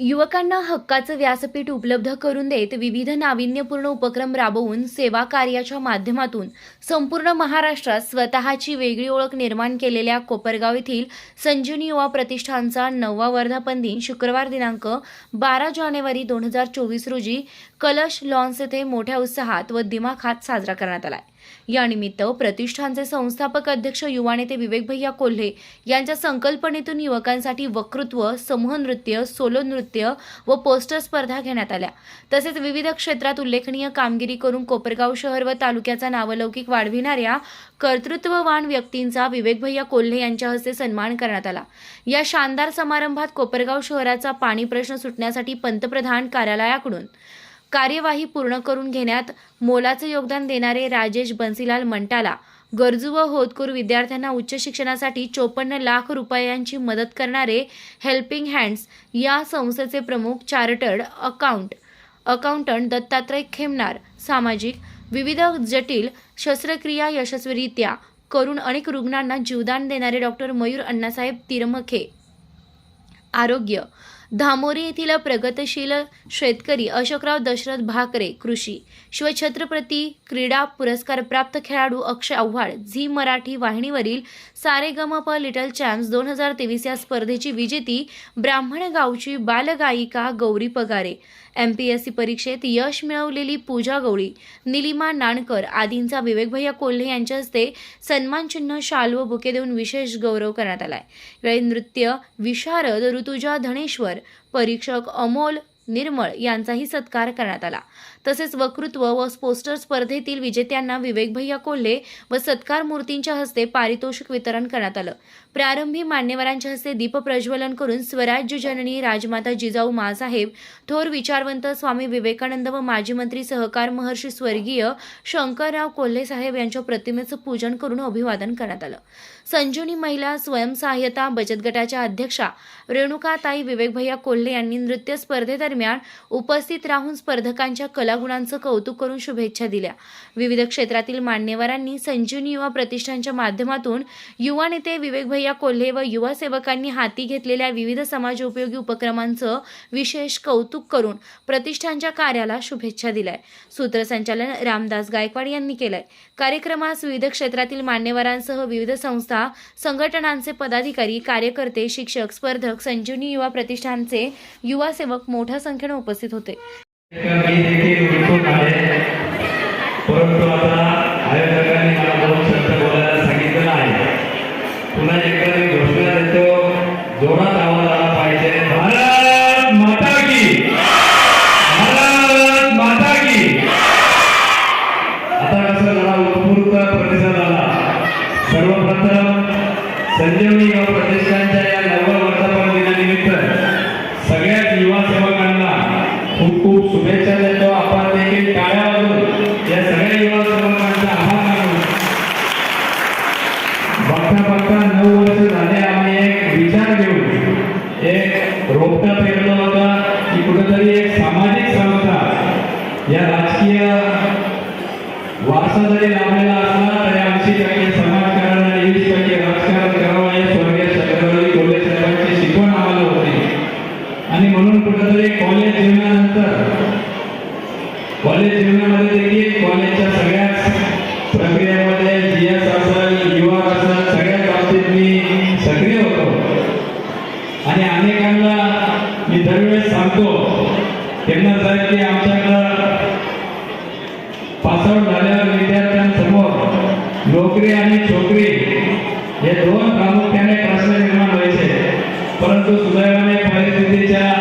युवकांना हक्काचं व्यासपीठ उपलब्ध करून देत विविध नाविन्यपूर्ण उपक्रम राबवून सेवा कार्याच्या माध्यमातून संपूर्ण महाराष्ट्रात स्वतःची वेगळी ओळख निर्माण केलेल्या कोपरगाव येथील संजीवनी युवा प्रतिष्ठानचा नववा वर्धापन दिन शुक्रवार दिनांक बारा जानेवारी दोन हजार चोवीस रोजी कलश लॉन्स येथे मोठ्या उत्साहात व दिमाखात साजरा करण्यात आला आहे यानिमित्त प्रतिष्ठानचे संस्थापक अध्यक्ष युवा नेते विवेक भैया कोल्हे यांच्या संकल्पनेतून युवकांसाठी वक्तृत्व समूह नृत्य सोलो नृत्य व पोस्टर स्पर्धा घेण्यात आल्या. तसेच विविध क्षेत्रात उल्लेखनीय कामगिरी करून कोपरगाव शहर व तालुक्याचा नावलौकिक वाढविणाऱ्या कर्तृत्ववान व्यक्तींचा विवेक भैया कोल्हे यांच्या हस्ते सन्मान करण्यात आला. या शानदार समारंभात कोपरगाव शहराचा पाणी प्रश्न सुटण्यासाठी पंतप्रधान कार्यालयाकडून कार्यवाही पूर्ण करून घेण्यात मोलाचं योगदान देणारे राजेश बन्सीलाल मंटाला. गरजू व होतकरू विद्यार्थ्यांना उच्च शिक्षणासाठी चोपन्न लाख रुपयांची मदत करणारे हेल्पिंग हँड्स या संस्थेचे प्रमुख chartered account accountant Dattatray Khemnar. सामाजिक विविध जटिल शस्त्रक्रिया यशस्वीरित्या करून अनेक रुग्णांना जीवदान देणारे डॉक्टर मयूर अण्णासाहेब तिरमखे. आरोग्य धामोरी येथील प्रगतशील शेतकरी अशोकराव दशरथ भाकरे कृषी. शिवछत्रपती क्रीडा पुरस्कार प्राप्त खेळाडू अक्षय आव्हाड झी मराठी वाहिनीवरील सारेगमप लिटल चॅम्प्स दोन हजार तेवीस या स्पर्धेची विजेती ब्राह्मण गावची बालगायिका Gauri Pagare. M P S C परीक्षेत यश मिळवलेली पूजा गवळी निलिमा नाणकर आदींचा विवेकभैया कोल्हे यांच्या हस्ते सन्मानचिन्ह शाल व बुके देऊन विशेष गौरव करण्यात आलाय. यावेळी नृत्य विशारद ऋतुजा धनेश्वर परीक्षक अमोल निर्मळ यांचाही सत्कार करण्यात आला. तसेच वक्तृत्व व पोस्टर स्पर्धेतील विजेत्यांना विवेकभैया कोल्हे व सत्कार मूर्तींच्या हस्ते पारितोषिक वितरण करण्यात आलं. प्रारंभी मान्यवरांच्या हस्ते दीप प्रज्वलन करून स्वराज्य जननी राजमाता जिजाऊ मासाहेब थोर विचारवंत स्वामी विवेकानंद व माजी मंत्री सहकार महर्षी स्वर्गीय शंकरराव कोल्हे साहेब यांच्या प्रतिमेचं पूजन करून अभिवादन करण्यात आलं. संजीवनी महिला स्वयंसहाय्यता बचत गटाच्या अध्यक्षा रेणुकाताई विवेकभैया कोल्हे यांनी नृत्य स्पर्धेदरम्यान उपस्थित राहून स्पर्धकांच्या कला कलागुणांचं कौतुक करून शुभेच्छा दिल्या. विविध क्षेत्रातील मान्यवरांनी संजीवनी युवा प्रतिष्ठानच्या माध्यमातून युवा नेते विवेकभैया कोल्हे व युवा सेवकांनी हाती घेतलेल्या विविध समाजोपयोगी उपक्रमांचं विशेष कौतुक करून प्रतिष्ठानच्या कार्याला शुभेच्छा दिल्या सूत्रसंचालन रामदास गायकवाड यांनी केलंय. कार्यक्रमास विविध क्षेत्रातील मान्यवरांसह विविध संस्था संघटनांचे पदाधिकारी कार्यकर्ते शिक्षक स्पर्धक संजीवनी युवा प्रतिष्ठानचे युवा सेवक मोठ्या संख्येने उपस्थित होते. मी देखील उत्सुक आहे परंतु आता आयोजकांनी मला दोन शब्द बोलायला सांगितलेलं आहे. पुन्हा एकदा मी घोषणा देतो जोरात आवाज आला पाहिजे. भारत माता की! भारत माता की! आता कसं मला उत्स्फूर्त प्रतिसाद आला. सर्वप्रथम संजीवनी युवा प्रतिष्ठानच्या या नवव्या वर्धापन दिनानिमित्त सगळ्या विद्यार्थी आमच्याकडं पासआउट झाल्यावर विद्यार्थ्यांसमोर नोकरी आणि छोकरी हे दोन प्रामुख्याने प्रश्न निर्माण व्हायचे. परंतु सुदैवाने परिस्थितीच्या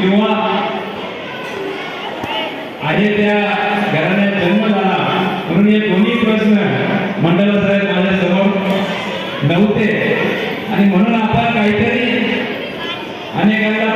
किंवा आहे त्या घराण्यात जन्म झाला म्हणून हे दोन्ही प्रश्न मंडळ साहेब माझ्यासमोर नव्हते. आणि म्हणून आपण काहीतरी अनेकांना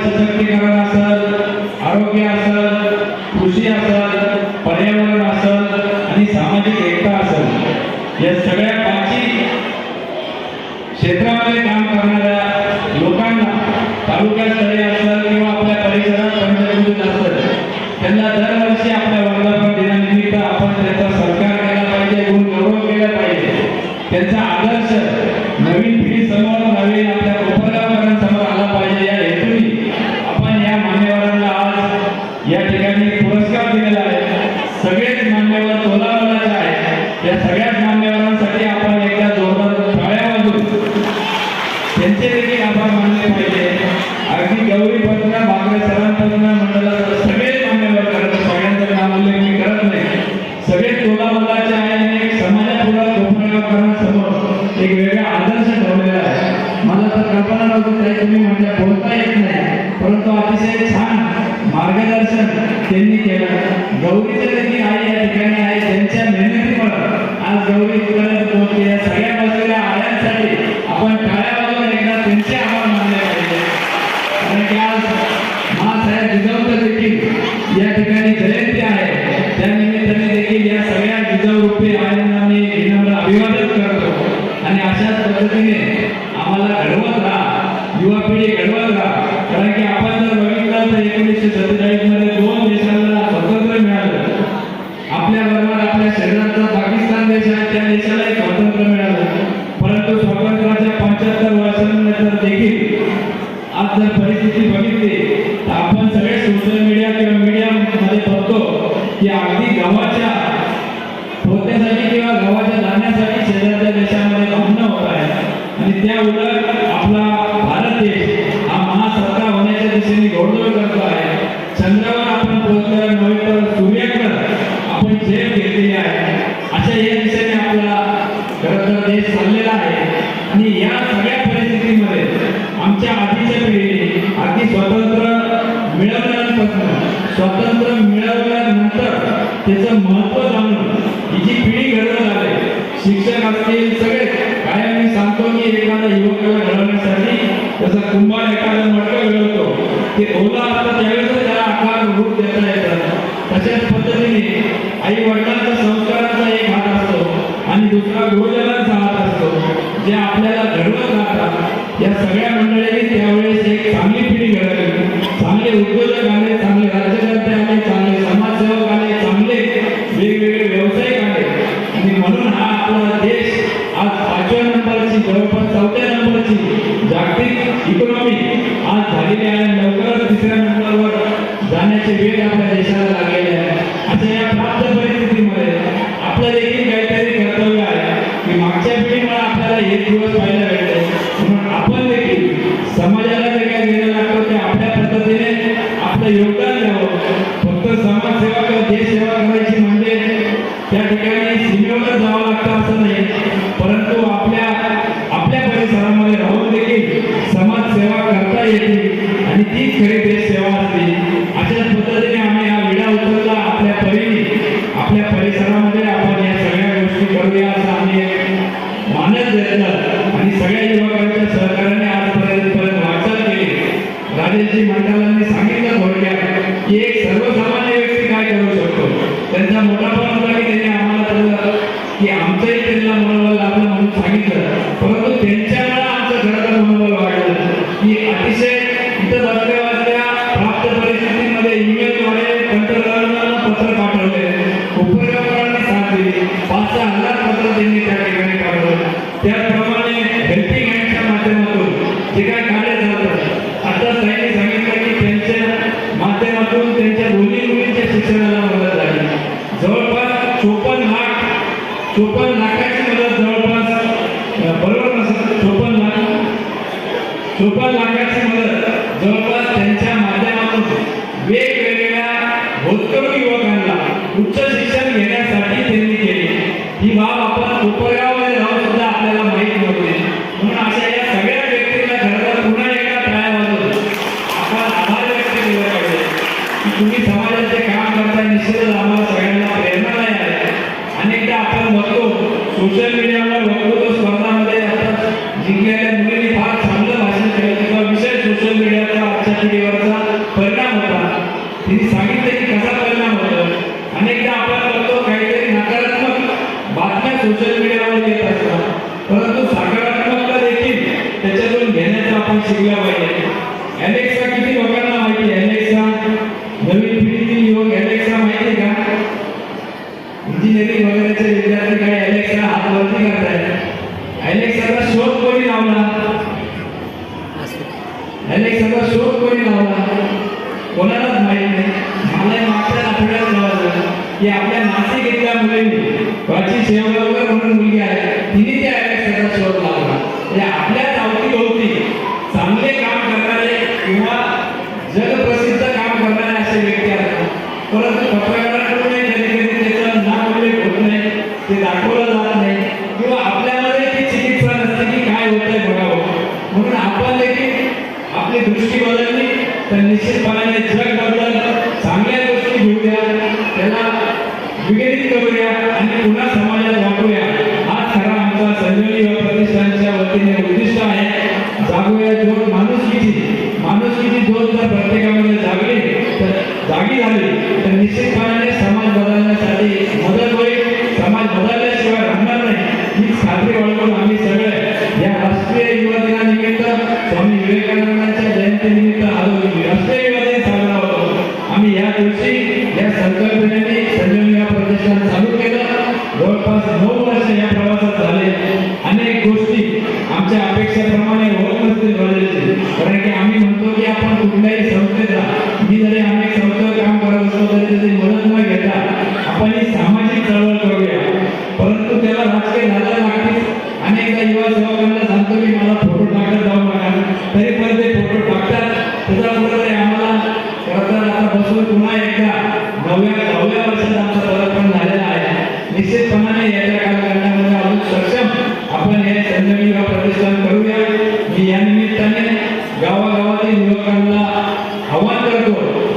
सशक्तीकरण असेल आरोग्य असेल कृषी असेल पर्यावरण असेल आणि सामाजिक एकता असेल. या सगळ्या पाचही क्षेत्रामध्ये काम करणाऱ्या की अगदी गावाच्या पोहोचण्यासाठी किंवा गावाच्या जाण्यासाठी शेजारच्या देशामध्ये लग्न होत आहे. आणि त्या उलट ಮಾಡಿಕೊಂಡ ಯುವಕರು ಡೆವಲಪ್ಮೆಂಟ್ ಅಲ್ಲಿ ತುಂಬಾ ಲೆಕ್ಕ ಮಾಡೋಕೆ ಹೇಳೋದು ಈ ಮೂಲ ಅಂತ ಹೇಳಿದ್ರೆ इकॉनॉमी आज झालेली आहे लवकरच तिसऱ्या नंबरवर जाण्याचे वेग आपल्या देशाला लागलेले आहे. अशा या प्राप्त परिस्थितीमध्ये आपल्या देखील आम्ही मानत घेतलं आणि सगळ्या युवकांच्या सहकार्याने आजपर्यंत वाटचाल केली. राजेशजी मंडळांनी त्यांच्या दोन्ही मुलींच्या शिक्षणाला मदत झाली. जवळपास चोपन्न लाख चोपन्न un semine Jangan lupa like, ini dan.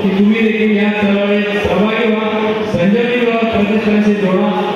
की तुम्ही देखील या स्थळावर सहभागी व्हा संजय प्रदेशांशी जोडा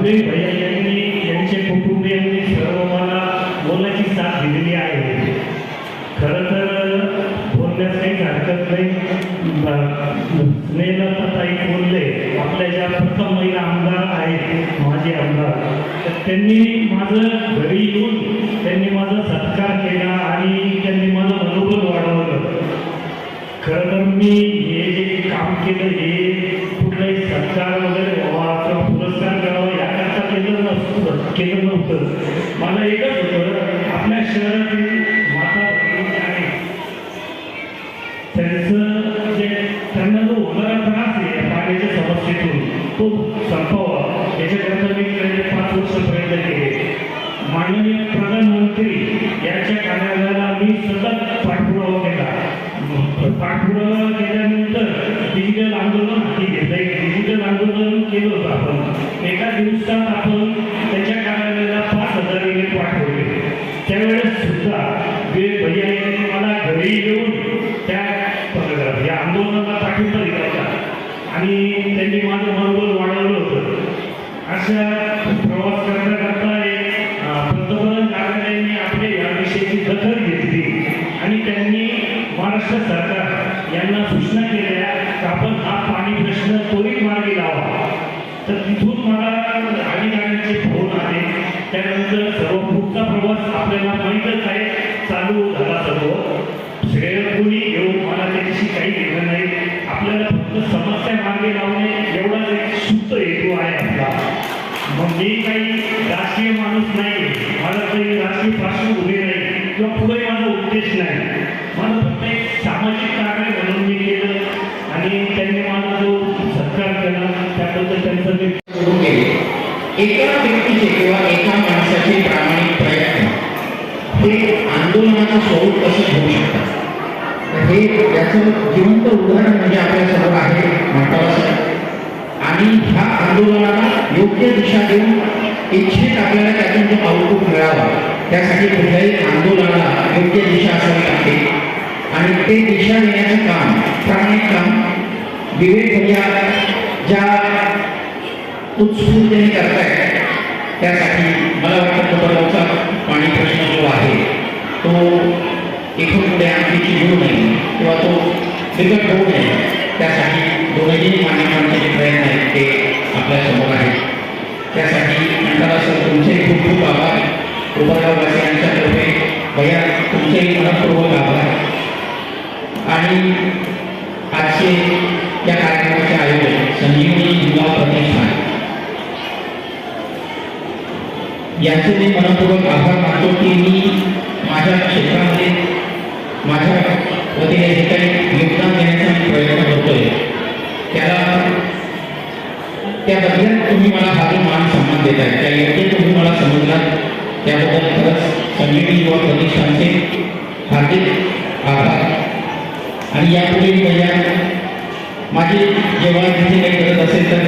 भगवे भैया यांनी यांचे कुटुंबियांनी सर्व मला बोलण्याची साथ दिलेली आहे. खर तर बोलण्यास काही हरकत नाही. ताई बोलले आपल्या ज्या प्रथम महिला आमदार आहेत माझे आमदार तर त्यांनी माझं घरी येऊन त्यांनी माझा सत्कार केला आणि त्यांनी माझं मनोबल वाढवलं. खरं तर मी हे जे काम केलं हे Give him a या आंदोलनाला पाठिंबा दिला आणि त्यांनी माझं मनोबल वाढवलं होतं. अशा प्रवास करता करता एक पंतप्रधान कार्यालयाने आपले या विषयाची दखल घेतली. आणि त्यांनी महाराष्ट्र सरकार यांना सूचना केल्या की आपण हा पाणी प्रश्न त्वरित मार्गी लावा. तर तिथून मला आणि फोन आले. त्यानंतर सर्व पुढचा प्रवास आपल्याला माहीतच आहे. मार्गी लावणे एवढाच एक शुद्ध हेतू आहे आपला. मग मी काही राजकीय माणूस नाही मला काही राजकीय पार्श्वभूमी नाही किंवा पुढे माझा उद्देश नाही. मला फक्त एक सामाजिक कार्य म्हणून मी केलं आणि त्यांनी माझा जो सत्कार केला त्याबद्दल त्यांचं मी करून केले एका व्यक्तीचे किंवा एका माणसाचे प्रामाणिक प्रयत्न. हे आंदोलनाचं स्वरूप कसं घेऊ शकतात हे याचं जिवंत उदाहरण म्हणजे आपल्यासमोर आहे म्हणतावा आणि ह्या आंदोलनाला योग्य दिशा देऊन इच्छित आपल्याला त्यातून जो आउटपुट मिळावा त्यासाठी कुठल्याही आंदोलनाला योग्य दिशा असावी लागते आणि ते दिशा देण्याचं काम प्रामाणिक काम विवेक भैया ज्या उत्स्फूर्तीने करतायत त्यासाठी मला वाटतं तो पाणी प्रश्न जो आहे तो एकूण पुढे आणखीची घेऊ नये किंवा तो बिकट होऊ नये त्यासाठी दोघेही मान्यवांचे जे प्रयत्न आहेत ते आपल्यासमोर आहेत त्यासाठी म्हणताना तुमचे खूप खूप आभार कोपरगाववासियांच्यातर्फे भैया तुमचेही मनपूर्वक आभार आणि आजचे या कार्यक्रमाचे आयोजन संजीवनी युवा प्रतिष्ठान यांचे मी मनपूर्वक आभार मानतो की मी माझ्या क्षेत्रामध्ये माझ्या वतीने जे काही योगदान देण्याचा मी प्रयत्न करतोय. त्याला त्या बदल्यात तुम्ही मला हा जो मान सन्मान देत आहे त्या योग्य तुम्ही मला समजलात. त्याबद्दल खरंच संजीवनी युवा प्रतिष्ठानचे हार्दिक आभार. आणि यापुढे माझ्या माझी जेव्हा तिथे काही करत असेल तर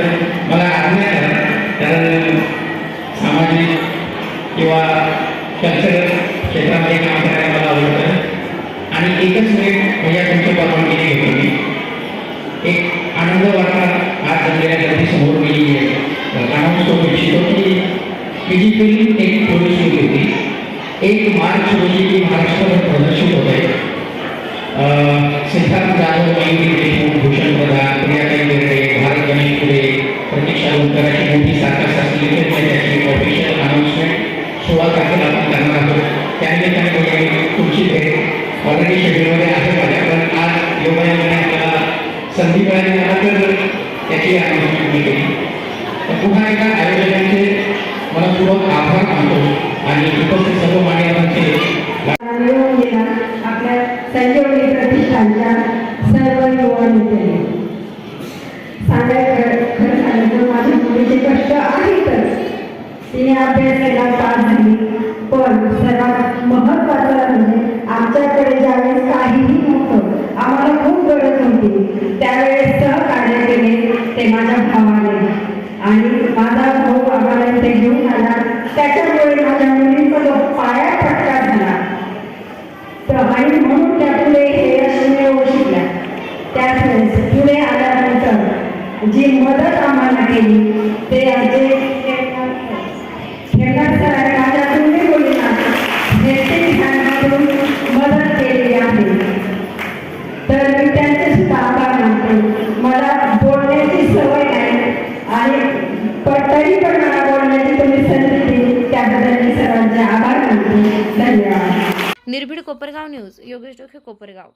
मला आज्ञा करा. कारण सामाजिक किंवा कल्चरल क्षेत्रामध्ये काम करायला मला आवडतं आणि संधी त्याची केली पुन्हा मनपूर्वक आभार मानतो आणि उपस्थित सर्व मान्यवरांचे मिळवून दिला आपल्या संजीवनी प्रतिष्ठानच्या सर्व युवा नेत्यांनी सांगायचं खरं सांगितलं माझ्या मुलीचे कष्ट आहेतच तिने अभ्यासाला पास झाली पण सर्वात महत्वाचं म्हणजे आमच्याकडे ज्यावेळेस काहीही नव्हतं आम्हाला खूप गरज होती. त्यावेळेस सहकार्य केले ते माझ्या भावाने आणि माझा भाऊ आम्हाला इथे घेऊन आला त्याच्यामुळे माझ्या मुलीचा जो पाया पटका झाला. तर आणि म्हणून त्या पुढे हे यश मिळवू शिकल्या त्याच वेळेस पुढे आल्यानंतर जी मदत निर्भीड कोपरगाव न्यूज योगेश डोखे कोपरगाव.